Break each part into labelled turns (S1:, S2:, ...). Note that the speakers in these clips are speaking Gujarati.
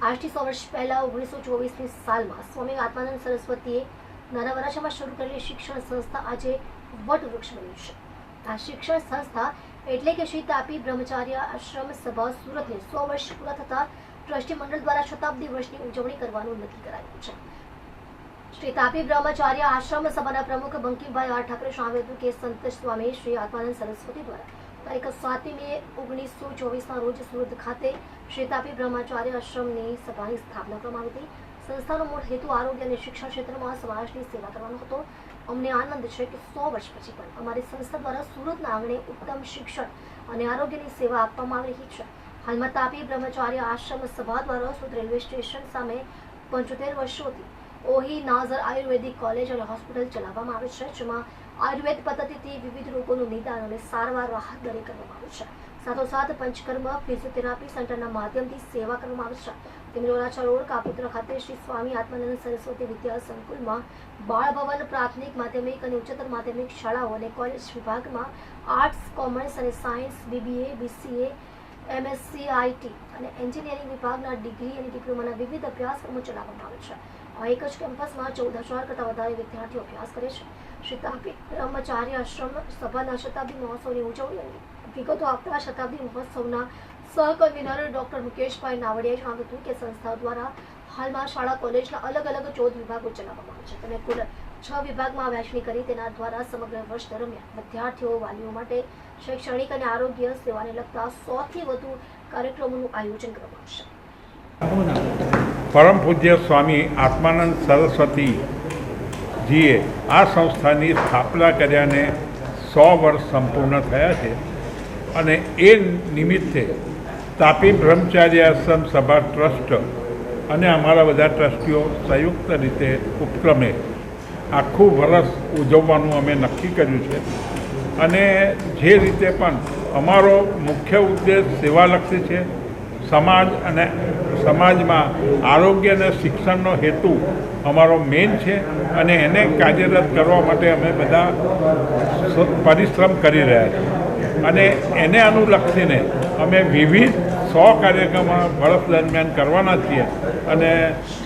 S1: આજથી સો વર્ષ પહેલાં ઓગણીસો ચોવીસની સાલમાં સ્વામી આત્માનંદ સરસ્વતીએ નાના વરાછામાં શરૂ કરેલી શિક્ષણ સંસ્થા આજે વટવૃક્ષ બન્યું છે. આ શિક્ષણ સંસ્થા એટલે કે શ્રી તાપી બ્રહ્મચાર્ય આશ્રમ સભા સુરતને સો વર્ષ પૂરા થતા ટ્રસ્ટી મંડળ દ્વારા શતાબ્દી વર્ષની ઉજવણી કરવાનું નક્કી કરાયું છે. શ્રી તાપી બ્રહ્મચાર્ય આશ્રમ સભાના પ્રમુખ બંકીમભાઈ આર ઠાકરે જણાવ્યું હતું કે સંત સ્વામી શ્રી આત્માનંદ સરસ્વતી દ્વારા તારીખ સાતમી મે ઓગણીસો ચોવીસના રોજ સુરત ખાતે શ્રેતાપી બ્રહ્માચાર્ય આશ્રમની સભાની સ્થાપના કરવામાં આવી હતી. સંસ્થાનો મૂળ હેતુ આરોગ્ય અને શિક્ષણ ક્ષેત્રમાં સમાજની સેવા કરવાનો હતો. અમને આનંદ છે કે સો વર્ષ પછી પણ અમારી સંસ્થા દ્વારા સુરતના આંગણે ઉત્તમ શિક્ષણ અને આરોગ્યની સેવા આપવામાં આવી રહી છે. હાલમાં તાપી બ્રહ્મચાર્ય આશ્રમ સભા દ્વારા સુરત રેલવે સ્ટેશન સામે પંચોતેર વર્ષોથી ઓહી નાઝર આયુર્વેદિક કોલેજ અને હોસ્પિટલ ચલાવવામાં આવે છે, જેમાં આયુર્વેદ પદ્ધતિથી વિવિધ રોગોનું નિદાન અને સારવાર રાહત દરે કરવામાં આવે છે. સાથોસાથ પંચકર્મ, ફિઝિયોથેરાપી સેન્ટરના માધ્યમથી સેવા કરવામાં આવે છે. તેમની વરાછા રોડ કાપોદ્રા ખાતે શ્રી સ્વામી આત્માનંદ સરસ્વતી વિદ્યા સંકુલમાં બાળ ભવન પ્રાથમિક માધ્યમિક અને ઉચ્ચતર માધ્યમિક શાળાઓ અને કોલેજ વિભાગમાં આર્ટ્સ, કોમર્સ અને science, BBA, BCA MSc IT અને એન્જિનિયરિંગ વિભાગના ડિગ્રી અને ડિપ્લોમાના વિવિધ અભ્યાસક્રમો ચલાવવામાં આવે છે. એક જ કેમ્પસમાં ચૌદ હજાર કરતાં વધારે વિદ્યાર્થીઓ અભ્યાસ કરે છે. શ્રી બ્રહ્મચાર્ય આશ્રમ સભાના શતાબ્દી મહોત્સવની ઉજવણી વિગતો આપતા શતાબ્દી મહોત્સવના સહકન્વીનર ડોક્ટર મુકેશભાઈ નાવડિયાએ જણાવ્યું હતું કે સંસ્થા દ્વારા હાલમાં શાળા, કોલેજના અલગ અલગ ચૌદ વિભાગો ચલાવવામાં આવે છે. અને કુલ છ વિભાગમાં વહેંચણી કરી તેના દ્વારા સમગ્ર વર્ષ દરમિયાન વિદ્યાર્થીઓ, વાલીઓ માટે શૈક્ષણિક અને આરોગ્ય સેવાને લગતા સોથી વધુ કાર્યક્રમોનું આયોજન કરવામાં આવશે.
S2: પરમ પૂજ્ય સ્વામી આત્માનંદ સરસ્વતીજીએ આ સંસ્થાની સ્થાપના કર્યાને સો વર્ષ સંપૂર્ણ થયા છે અને એ નિમિત્તે તાપી બ્રહ્મચાર્ય આશ્રમ સભા ટ્રસ્ટ અને અમારા બધા ટ્રસ્ટીઓ સંયુક્ત રીતે ઉપક્રમે આખું વર્ષ ઉજવવાનું અમે નક્કી કર્યું છે. અને જે રીતે પણ અમારો મુખ્ય ઉદ્દેશ સેવાલક્ષી છે, સમાજ અને સમાજમાં આરોગ્ય અને શિક્ષણનો હેતુ અમારો મેઇન છે અને એને કાર્યરત કરવા માટે અમે બધા પરિશ્રમ કરી રહ્યા છીએ. અને એને અનુલક્ષીને અમે વિવિધ સો કાર્યક્રમો વર્ષ દરમિયાન કરવાના છીએ અને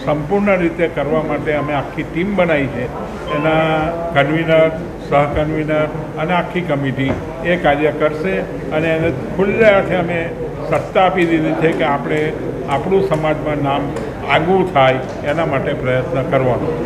S2: સંપૂર્ણ રીતે કરવા માટે અમે આખી ટીમ બનાવી છે. એના કન્વીનર સહકન્વીનર અને આખી કમિટી એ કાર્ય કરશે અને એને ખુલ્લે અર્થે અમે સત્તા આપી દીધી છે કે આપણે આપણું સમાજમાં નામ આગવું થાય એના માટે પ્રયત્ન કરવાનો.